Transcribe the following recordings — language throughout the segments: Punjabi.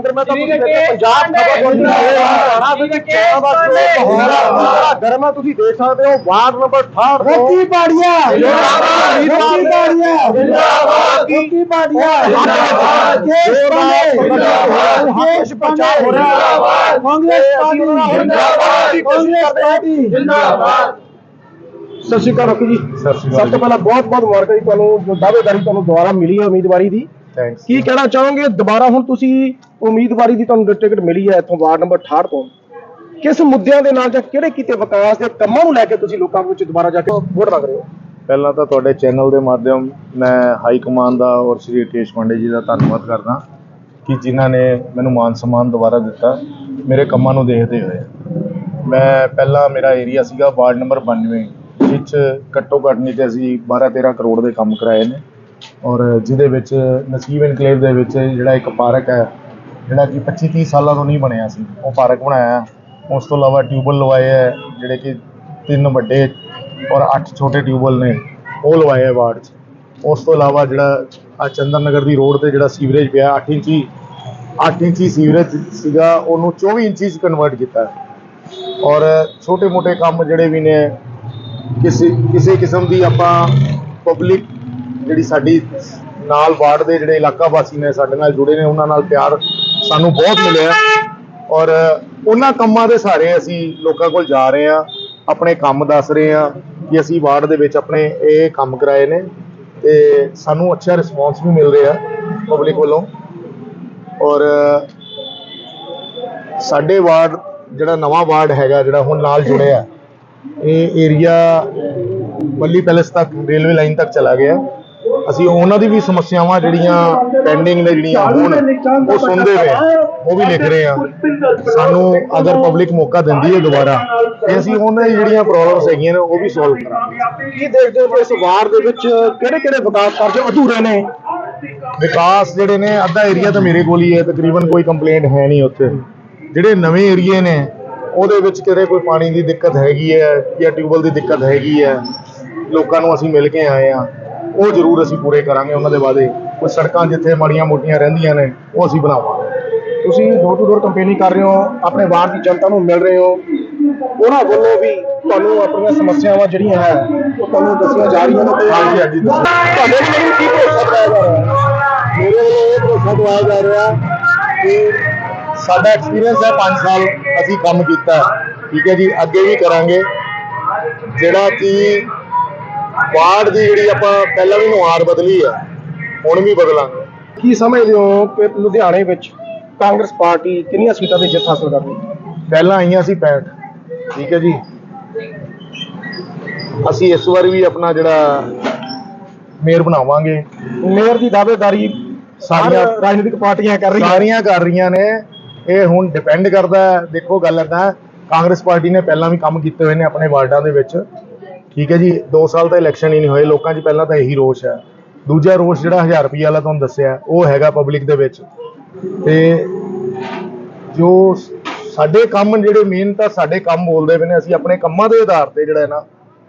ਜਲੰਧਰ ਮੈਂ ਤਾਂ ਤੁਸੀਂ ਦੇਖਿਆ ਪੰਜਾਬ ਖਬਰ ਹਰਿਆਣਾ ਵਿੱਚ ਚੋਣਾਂ ਦਾ ਸ਼ੋਰ ਬੜਾ ਗਰਮ ਹੈ। ਤੁਸੀਂ ਦੇਖ ਸਕਦੇ ਹੋ ਵਾਰਡ ਨੰਬਰ 68 ਤੋਂ ਰੋਟੀ ਪਾੜੀਆਂ। ਜਿੰਦਾਬਾਦ। ਰੋਟੀ ਪਾੜੀਆਂ। ਜਿੰਦਾਬਾਦ। ਰੋਟੀ ਪਾੜੀਆਂ। ਜਿੰਦਾਬਾਦ। ਜਿੰਦਾਬਾਦ। ਦੇਸ਼ ਪਾਂਡੇ ਜਿੰਦਾਬਾਦ। ਕਾਂਗਰਸ ਪਾਰਟੀ ਜਿੰਦਾਬਾਦ। ਕਾਂਗਰਸ ਪਾਰਟੀ ਜਿੰਦਾਬਾਦ। ਸਤਿ ਸ਼੍ਰੀ ਅਕਾਲ ਜੀ। ਸ਼੍ਰੀ ਸਭ ਤੋਂ ਪਹਿਲਾਂ ਬਹੁਤ ਬਹੁਤ ਮੁਬਾਰਕਾਂ ਜੀ। ਤੁਹਾਨੂੰ ਜੋ ਦਾਅਵੇਦਾਰੀ ਤੁਹਾਨੂੰ ਦੁਬਾਰਾ ਮਿਲੀ ਹੈ ਉਮੀਦਵਾਰੀ ਦੀ। ਥੈਂਕਸ ਕੀ ਕਹਿਣਾ ਚਾਹੋਗੇ? ਦੁਬਾਰਾ ਹੁਣ ਤੁਸੀਂ ਉਮੀਦਵਾਰੀ ਦੀ ਤੁਹਾਨੂੰ ਟਿਕਟ ਮਿਲੀ ਹੈ ਇੱਥੋਂ ਵਾਰਡ ਨੰਬਰ 68 ਤੋਂ। ਕਿਸ ਮੁੱਦਿਆਂ ਦੇ ਨਾਲ ਜਾਂ ਕਿਹੜੇ ਕੀਤੇ ਵਿਕਾਸ ਦੇ ਕੰਮਾਂ ਨੂੰ ਲੈ ਕੇ ਤੁਸੀਂ ਲੋਕਾਂ ਵਿੱਚ ਦੁਬਾਰਾ ਜਾ ਕੇ ਵੋਟ ਮੰਗ ਰਹੇ ਹੋ? ਪਹਿਲਾਂ ਤਾਂ ਤੁਹਾਡੇ ਚੈਨਲ ਦੇ ਮਾਧਿਅਮ ਮੈਂ ਹਾਈ ਕਮਾਂਡ ਦਾ ਔਰ ਸ਼੍ਰੀ ਰਕੇਸ਼ ਪਾਂਡੇ ਜੀ ਦਾ ਧੰਨਵਾਦ ਕਰਦਾ ਕਿ ਜਿਨ੍ਹਾਂ ਨੇ ਮੈਨੂੰ ਮਾਨ ਸਨਮਾਨ ਦੁਬਾਰਾ ਦਿੱਤਾ। ਮੇਰੇ ਕੰਮਾਂ ਨੂੰ ਦੇਖਦੇ ਹੋਏ। ਮੈਂ ਪਹਿਲਾਂ ਮੇਰਾ ਏਰੀਆ ਸੀਗਾ ਵਾਰਡ ਨੰਬਰ 92 ਵਿੱਚ ਘੱਟੋ ਘੱਟ ਨਹੀਂ ਤੇ ਅਸੀਂ 12 13 ਕਰੋੜ ਦੇ ਕੰਮ ਕਰਾਏ ਨੇ। ਔਰ ਜਿਹਦੇ ਵਿੱਚ ਨਸੀਬ ਇਨਕਲੇਵ ਦੇ ਵਿੱਚ ਜਿਹੜਾ ਇੱਕ ਪਾਰਕ ਹੈ ਜਿਹੜਾ ਕਿ 25 30 ਸਾਲਾਂ ਤੋਂ ਨਹੀਂ ਬਣਿਆ ਸੀ। ਉਹ ਪਾਰਕ ਬਣਾਇਆ। ਉਸ ਤੋਂ ਇਲਾਵਾ ਟਿਊਬਲ ਲਵਾਏ ਹੈ ਜਿਹੜੇ ਕਿ ਤਿੰਨ ਵੱਡੇ ਔਰ ਅੱਠ ਛੋਟੇ ਟਿਊਬਲ ਨੇ, ਉਹ ਲਵਾਏ ਹੈ ਵਾਰਡ 'ਚ। ਉਸ ਤੋਂ ਇਲਾਵਾ ਜਿਹੜਾ ਆ ਚੰਦਨ ਨਗਰ ਦੀ ਰੋਡ ਤੇ ਜਿਹੜਾ ਸੀਵਰੇਜ ਪਿਆ 8 ਇੰਚੀ 8 ਇੰਚੀ ਸੀਵਰੇਜ ਸੀਗਾ, ਉਹਨੂੰ 24 ਇੰਚੀ 'ਚ ਕਨਵਰਟ ਕੀਤਾ। ਔਰ ਛੋਟੇ ਮੋਟੇ ਕੰਮ ਜਿਹੜੇ ਵੀ ਨੇ, ਕਿਸੇ ਕਿਸੇ ਕਿਸਮ ਦੀ ਆਪਾਂ ਪਬਲਿਕ ਜਿਹੜੀ ਸਾਡੀ ਨਾਲ ਵਾਰਡ ਦੇ ਜਿਹੜੇ ਇਲਾਕਾ ਵਾਸੀ ਨੇ, ਸਾਡੇ ਨਾਲ ਜੁੜੇ ਨੇ, ਉਹਨਾਂ ਨਾਲ ਪਿਆਰ ਸਾਨੂੰ ਬਹੁਤ ਮਿਲਿਆ। ਔਰ ਉਹਨਾਂ ਕੰਮਾਂ ਦੇ ਸਾਰੇ ਅਸੀਂ ਲੋਕਾਂ ਕੋਲ ਜਾ ਰਹੇ ਆ ਆਪਣੇ ਕੰਮ ਦੱਸ ਰਹੇ ਆ ਕਿ ਅਸੀਂ ਵਾਰਡ ਦੇ ਵਿੱਚ ਆਪਣੇ ਇਹ ਕੰਮ ਕਰਾਏ ਨੇ ਤੇ ਸਾਨੂੰ ਅੱਛਾ ਰਿਸਪੌਂਸ ਵੀ ਮਿਲ ਰਿਹਾ ਪਬਲਿਕ ਵੱਲੋਂ। ਔਰ ਸਾਡੇ ਵਾਰਡ, ਜਿਹੜਾ ਨਵਾਂ ਵਾਰਡ ਹੈਗਾ, ਜਿਹੜਾ ਹੁਣ ਨਾਲ ਜੁੜਿਆ, ਇਹ ਏਰੀਆ ਬੱਲੀ ਪੈਲੇਸ ਤੱਕ, ਰੇਲਵੇ ਲਾਈਨ ਤੱਕ ਚਲਾ ਗਿਆ। ਅਸੀਂ ਉਹਨਾਂ ਦੀ ਵੀ ਸਮੱਸਿਆਵਾਂ ਜਿਹੜੀਆਂ ਪੈਂਡਿੰਗ ਨੇ ਜਿਹੜੀਆਂ ਹੁਣ ਉਹ ਸੁਣਦੇ ਪਏ ਹਾਂ, ਉਹ ਵੀ ਲਿਖ ਰਹੇ ਆ। ਸਾਨੂੰ ਅਗਰ ਪਬਲਿਕ ਮੌਕਾ ਦਿੰਦੀ ਹੈ ਦੁਬਾਰਾ ਤੇ ਅਸੀਂ ਉਹਨਾਂ ਦੀ ਜਿਹੜੀਆਂ ਪ੍ਰੋਬਲਮਸ ਹੈਗੀਆਂ ਨੇ ਉਹ ਵੀ ਸੋਲਵ ਕਰਾਂਗੇ। ਕੀ ਦੇਖਦੇ ਹੋ ਇਸ ਵਾਰਡ ਦੇ ਵਿੱਚ ਕਿਹੜੇ ਕਿਹੜੇ ਵਿਕਾਸ ਕਾਰਜ ਅਧੂਰੇ ਨੇ? ਵਿਕਾਸ ਜਿਹੜੇ ਨੇ ਅੱਧਾ ਏਰੀਆ ਤਾਂ ਮੇਰੇ ਕੋਲ ਹੀ ਹੈ ਤਕਰੀਬਨ ਕੋਈ ਕੰਪਲੇਂਟ ਹੈ ਨਹੀਂ ਉੱਥੇ। ਜਿਹੜੇ ਨਵੇਂ ਏਰੀਏ ਨੇ ਉਹਦੇ ਵਿੱਚ ਕਿਤੇ ਕੋਈ ਪਾਣੀ ਦੀ ਦਿੱਕਤ ਹੈਗੀ ਹੈ ਜਾਂ ਟਿਊਬਲ ਦੀ ਦਿੱਕਤ ਹੈਗੀ ਹੈ ਲੋਕਾਂ ਨੂੰ ਅਸੀਂ ਮਿਲ ਕੇ ਆਏ ਆ ਉਹ ਜ਼ਰੂਰ ਅਸੀਂ ਪੂਰੇ ਕਰਾਂਗੇ। ਉਹਨਾਂ ਦੇ ਵਾਅਦੇ। ਉਹ ਸੜਕਾਂ ਜਿੱਥੇ ਮਾੜੀਆਂ ਮੋਟੀਆਂ ਰਹਿੰਦੀਆਂ ਨੇ ਉਹ ਅਸੀਂ ਬਣਾਵਾਂਗੇ। ਤੁਸੀਂ ਡੋਰ ਟੂ ਡੋਰ ਕੰਪੇਨਿੰਗ ਕਰ ਰਹੇ ਹੋ ਆਪਣੇ ਵਾਰਡ ਦੀ ਜਨਤਾ ਨੂੰ ਮਿਲ ਰਹੇ ਹੋ। ਉਹਨਾਂ ਵੱਲੋਂ ਵੀ ਤੁਹਾਨੂੰ ਆਪਣੀਆਂ ਸਮੱਸਿਆਵਾਂ ਜਿਹੜੀਆਂ ਹੈ ਉਹ ਤੁਹਾਨੂੰ ਦੱਸੀਆਂ ਜਾ ਰਹੀਆਂ ਨੇ ਹਾਂਜੀ ਹਾਂਜੀ ਤੁਹਾਡੇ ਵੱਲੋਂ ਕੀ ਭਰੋਸਾ ਦਿਵਾਇਆ ਜਾ ਰਿਹਾ ਹੈ? ਮੇਰੇ ਵੱਲੋਂ ਇਹ ਭਰੋਸਾ ਦਵਾਇਆ ਜਾ ਰਿਹਾ ਕਿ ਸਾਡਾ ਐਕਸਪੀਰੀਅੰਸ ਹੈ 5 ਸਾਲ ਅਸੀਂ ਕੰਮ ਕੀਤਾ। ਠੀਕ ਹੈ ਜੀ ਅੱਗੇ ਵੀ ਕਰਾਂਗੇ। ਜਿਹੜਾ ਕਿ ਵਾਰਡ ਦੀ ਜਿਹੜੀ ਆਪਾਂ ਪਹਿਲਾਂ ਵੀ ਨੁਹਾਰ ਬਦਲੀ ਹੈ ਹੁਣ ਵੀ ਬਦਲਾਂਗੇ। ਕੀ ਸਮਝਦੇ ਹੋ ਕਿ ਲੁਧਿਆਣੇ ਵਿੱਚ ਕਾਂਗਰਸ ਪਾਰਟੀ ਕਿੰਨੀਆਂ ਸੀਟਾਂ ਤੇ ਜਿੱਤ ਹਾਸਲ ਕਰਦੀ ਹੈ? ਪਹਿਲਾਂ ਆਈਆਂ ਸੀ 65 ਠੀਕ ਹੈ ਜੀ। ਅਸੀਂ ਇਸ ਵਾਰ ਵੀ ਆਪਣਾ ਜਿਹੜਾ ਮੇਅਰ ਬਣਾਵਾਂਗੇ। ਮੇਅਰ ਦੀ ਦਾਅਵੇਦਾਰੀ ਸਾਰੀਆਂ ਰਾਜਨੀਤਿਕ ਪਾਰਟੀਆਂ ਕਰ ਰਹੀਆਂ। ਸਾਰੀਆਂ ਕਰ ਰਹੀਆਂ ਨੇ। ਇਹ ਹੁਣ ਡਿਪੈਂਡ ਕਰਦਾ ਦੇਖੋ ਗੱਲ ਏਦਾਂ ਕਾਂਗਰਸ ਪਾਰਟੀ ਨੇ ਪਹਿਲਾਂ ਵੀ ਕੰਮ ਕੀਤੇ ਹੋਏ ਨੇ ਆਪਣੇ ਵਾਰਡਾਂ ਦੇ ਵਿੱਚ। ਠੀਕ ਹੈ ਜੀ 2 ਸਾਲ ਤਾਂ ਇਲੈਕਸ਼ਨ ਹੀ ਨਹੀਂ ਹੋਏ ਲੋਕਾਂ 'ਚ ਪਹਿਲਾਂ ਤਾਂ ਇਹੀ ਰੋਸ਼ ਹੈ। ਦੂਜਾ ਰੋਸ਼ ਜਿਹੜਾ 1000 ਰੁਪਏ ਵਾਲਾ ਤੁਹਾਨੂੰ ਦੱਸਿਆ ਉਹ ਹੈਗਾ ਪਬਲਿਕ ਦੇ ਵਿੱਚ। ਤੇ ਜੋ ਸਾਡੇ ਕੰਮ ਜਿਹੜੇ ਮੇਨ ਤਾਂ ਸਾਡੇ ਕੰਮ ਬੋਲਦੇ ਪਏ ਨੇ ਅਸੀਂ ਆਪਣੇ ਕੰਮਾਂ ਦੇ ਆਧਾਰ ਤੇ ਜਿਹੜਾ ਹੈ ਨਾ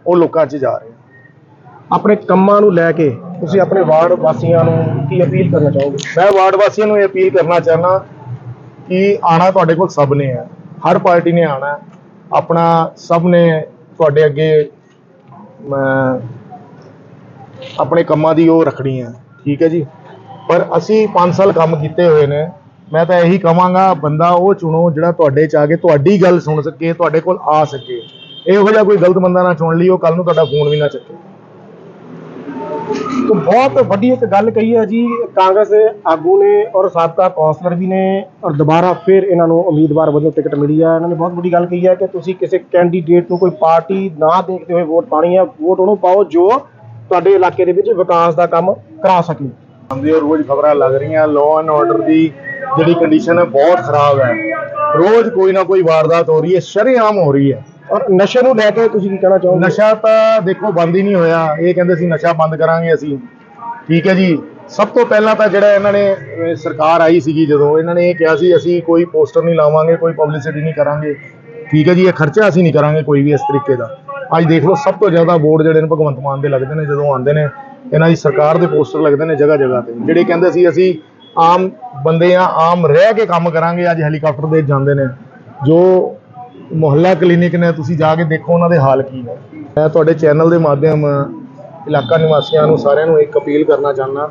ਉਹ ਲੋਕਾਂ 'ਚ ਜਾ ਰਹੇ ਆਪਣੇ ਕੰਮਾਂ ਨੂੰ ਲੈ ਕੇ ਤੁਸੀਂ ਆਪਣੇ ਵਾਰਡ ਵਾਸੀਆਂ ਨੂੰ ਕੀ ਅਪੀਲ ਕਰਨਾ ਚਾਹੋਗੇ? ਮੈਂ ਵਾਰਡ ਵਾਸੀਆਂ ਨੂੰ ਇਹ ਅਪੀਲ ਕਰਨਾ ਚਾਹੁੰਦਾ ਕਿ ਆਣਾ ਤੁਹਾਡੇ ਕੋਲ ਸਭ ਨੇ ਹੈ ਹਰ ਪਾਰਟੀ ਨੇ ਆਣਾ ਆਪਣਾ ਸਭ ਨੇ ਤੁਹਾਡੇ ਅੱਗੇ ਮੈਂ ਆਪਣੇ ਕੰਮਾਂ ਦੀ ਉਹ ਰੱਖਣੀ ਹੈ ਠੀਕ ਹੈ ਜੀ? ਪਰ ਅਸੀਂ 5 ਸਾਲ ਕੰਮ ਕੀਤੇ ਹੋਏ ਨੇ, ਮੈਂ ਤਾਂ ਇਹੀ ਕਹਾਂਗਾ, ਬੰਦਾ ਉਹ ਚੁਣੋ ਜਿਹੜਾ ਤੁਹਾਡੇ ਚ ਆ ਕੇ ਤੁਹਾਡੀ ਗੱਲ ਸੁਣ ਸਕੇ, ਤੁਹਾਡੇ ਕੋਲ ਆ ਸਕੇ। ਇਹੋ ਜਿਹਾ ਕੋਈ ਗਲਤ ਬੰਦਾ ਨਾ ਚੁਣ ਲਈ, ਉਹ ਕੱਲ ਨੂੰ ਤੁਹਾਡਾ ਫੋਨ ਵੀ ਨਾ ਚੱਕੇ। ਤੋਂ ਬਹੁਤ ਵੱਡੀ ਇੱਕ ਗੱਲ ਕਹੀ ਹੈ ਜੀ, ਕਾਂਗਰਸ ਆਗੂ ਨੇ ਔਰ ਸਾਬਕਾ ਕੌਂਸਲਰ ਵੀ ਨੇ ਔਰ ਦੁਬਾਰਾ ਫਿਰ ਇਹਨਾਂ ਨੂੰ ਉਮੀਦਵਾਰ ਵਜੋਂ ਟਿਕਟ ਮਿਲੀ ਹੈ। ਇਹਨਾਂ ਨੇ ਬਹੁਤ ਵੱਡੀ ਗੱਲ ਕਹੀ ਹੈ ਕਿ ਤੁਸੀਂ ਕਿਸੇ ਕੈਂਡੀਡੇਟ ਨੂੰ ਕੋਈ ਪਾਰਟੀ ਨਾ ਦੇਖਦੇ ਹੋਏ ਵੋਟ ਪਾਣੀ ਹੈ, ਵੋਟ ਉਹਨੂੰ ਪਾਓ ਜੋ ਤੁਹਾਡੇ ਇਲਾਕੇ ਦੇ ਵਿੱਚ ਵਿਕਾਸ ਦਾ ਕੰਮ ਕਰਾ ਸਕੇ। ਆਉਂਦੀ ਰੋਜ਼ ਖਬਰਾਂ ਲੱਗ ਰਹੀਆਂ ਲਾਅ ਐਂਡ ਆਰਡਰ ਦੀ ਜਿਹੜੀ ਕੰਡੀਸ਼ਨ ਹੈ ਬਹੁਤ ਖਰਾਬ ਹੈ। ਰੋਜ਼ ਕੋਈ ਨਾ ਕੋਈ ਵਾਰਦਾਤ ਹੋ ਰਹੀ ਹੈ, ਸ਼ਰੇਆਮ ਹੋ ਰਹੀ ਹੈ। ਔਰ ਨਸ਼ੇ ਨੂੰ ਲੈ ਕੇ ਤੁਸੀਂ ਕੀ ਕਹਿਣਾ ਚਾਹੋਗੇ? ਨਸ਼ਾ ਤਾਂ ਦੇਖੋ, ਬੰਦ ਹੀ ਨਹੀਂ ਹੋਇਆ। ਇਹ ਕਹਿੰਦੇ ਸੀ, ਨਸ਼ਾ ਬੰਦ ਕਰਾਂਗੇ ਅਸੀਂ। ਠੀਕ ਹੈ ਜੀ। ਸਭ ਤੋਂ ਪਹਿਲਾਂ ਤਾਂ ਜਿਹੜਾ ਇਹਨਾਂ ਨੇ ਸਰਕਾਰ ਆਈ ਸੀਗੀ ਜਦੋਂ, ਇਹਨਾਂ ਨੇ ਇਹ ਕਿਹਾ ਸੀ, ਅਸੀਂ ਕੋਈ ਪੋਸਟਰ ਨਹੀਂ ਲਾਵਾਂਗੇ, ਕੋਈ ਪਬਲਿਸਿਟੀ ਨਹੀਂ ਕਰਾਂਗੇ। ਠੀਕ ਹੈ ਜੀ, ਇਹ ਖਰਚਾ ਅਸੀਂ ਨਹੀਂ ਕਰਾਂਗੇ ਕੋਈ ਵੀ ਇਸ ਤਰੀਕੇ ਦਾ। ਅੱਜ ਦੇਖ ਲਓ, ਸਭ ਤੋਂ ਜ਼ਿਆਦਾ ਵੋਟ ਜਿਹੜੇ ਨੇ ਭਗਵੰਤ ਮਾਨ ਦੇ ਲੱਗਦੇ ਨੇ, ਜਦੋਂ ਆਉਂਦੇ ਨੇ, ਇਹਨਾਂ ਦੀ ਸਰਕਾਰ ਦੇ ਪੋਸਟਰ ਲੱਗਦੇ ਨੇ ਜਗ੍ਹਾ ਜਗ੍ਹਾ ਤੇ। ਜਿਹੜੇ ਕਹਿੰਦੇ ਸੀ, ਅਸੀਂ ਆਮ ਬੰਦੇ ਆ, ਆਮ ਰਹਿ ਕੇ ਕੰਮ ਕਰਾਂਗੇ, ਅੱਜ ਹੈਲੀਕਾਪਟਰ ਦੇ ਜਾਂਦੇ ਨੇ। ਜੋ ਮੁਹੱਲਾ ਕਲੀਨਿਕ ਨੇ, ਤੁਸੀਂ ਜਾ ਕੇ ਦੇਖੋ ਉਹਨਾਂ ਦੇ ਹਾਲ ਕੀ ਨੇ। ਮੈਂ ਤੁਹਾਡੇ ਚੈਨਲ ਦੇ ਮਾਧਿਅਮ, ਇਲਾਕਾ ਨਿਵਾਸੀਆਂ ਨੂੰ ਸਾਰਿਆਂ ਨੂੰ ਇੱਕ ਅਪੀਲ ਕਰਨਾ ਚਾਹੁੰਦਾ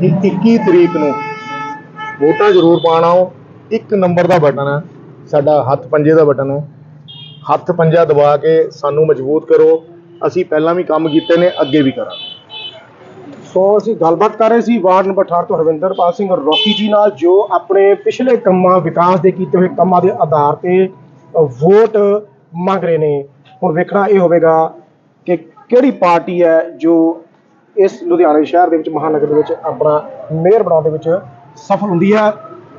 ਕਿ 21 ਤਰੀਕ ਨੂੰ ਵੋਟਾਂ ਜ਼ਰੂਰ ਪਾਉਣ ਆਓ। ਇੱਕ ਨੰਬਰ ਦਾ ਬਟਨ ਹੈ, ਸਾਡਾ ਹੱਥ ਪੰਜੇ ਦਾ ਬਟਨ ਹੈ। ਹੱਥ ਪੰਜਾ ਦਬਾ ਕੇ ਸਾਨੂੰ ਮਜ਼ਬੂਤ ਕਰੋ। ਅਸੀਂ ਪਹਿਲਾਂ ਵੀ ਕੰਮ ਕੀਤੇ ਨੇ, ਅੱਗੇ ਵੀ ਕਰਾਂਗੇ। ਸੋ ਅਸੀਂ ਗੱਲਬਾਤ ਕਰ ਰਹੇ ਸੀ ਵਾਰਡ ਨੰਬਰ 18 ਤੋਂ ਹਰਵਿੰਦਰਪਾਲ ਸਿੰਘ ਰੋਕੀ ਜੀ ਨਾਲ, ਜੋ ਆਪਣੇ ਪਿਛਲੇ ਕੰਮਾਂ, ਵਿਕਾਸ ਦੇ ਕੀਤੇ ਹੋਏ ਕੰਮਾਂ ਦੇ ਆਧਾਰ ਤੇ ਵੋਟ ਮੰਗ ਰਹੇ ਨੇ ਹੁਣ ਵੇਖਣਾ ਇਹ ਹੋਵੇਗਾ ਕਿ ਕਿਹੜੀ ਪਾਰਟੀ ਹੈ ਜੋ ਇਸ ਲੁਧਿਆਣੇ ਸ਼ਹਿਰ ਦੇ ਵਿੱਚ ਮਹਾਨਗਰ ਦੇ ਵਿੱਚ ਆਪਣਾ ਮੇਅਰ ਬਣਾਉਣ ਦੇ ਵਿੱਚ ਸਫਲ ਹੁੰਦੀ ਹੈ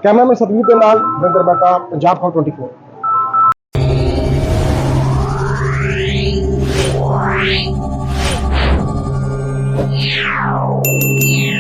ਕੈਮਰਾਮੈਨ ਸਤਵੀਰ ਦੇ ਨਾਲ ਵਿੰਦਰ ਮਹਿਤਾ ਪੰਜਾਬ ਖਬਰ 24 Yeah.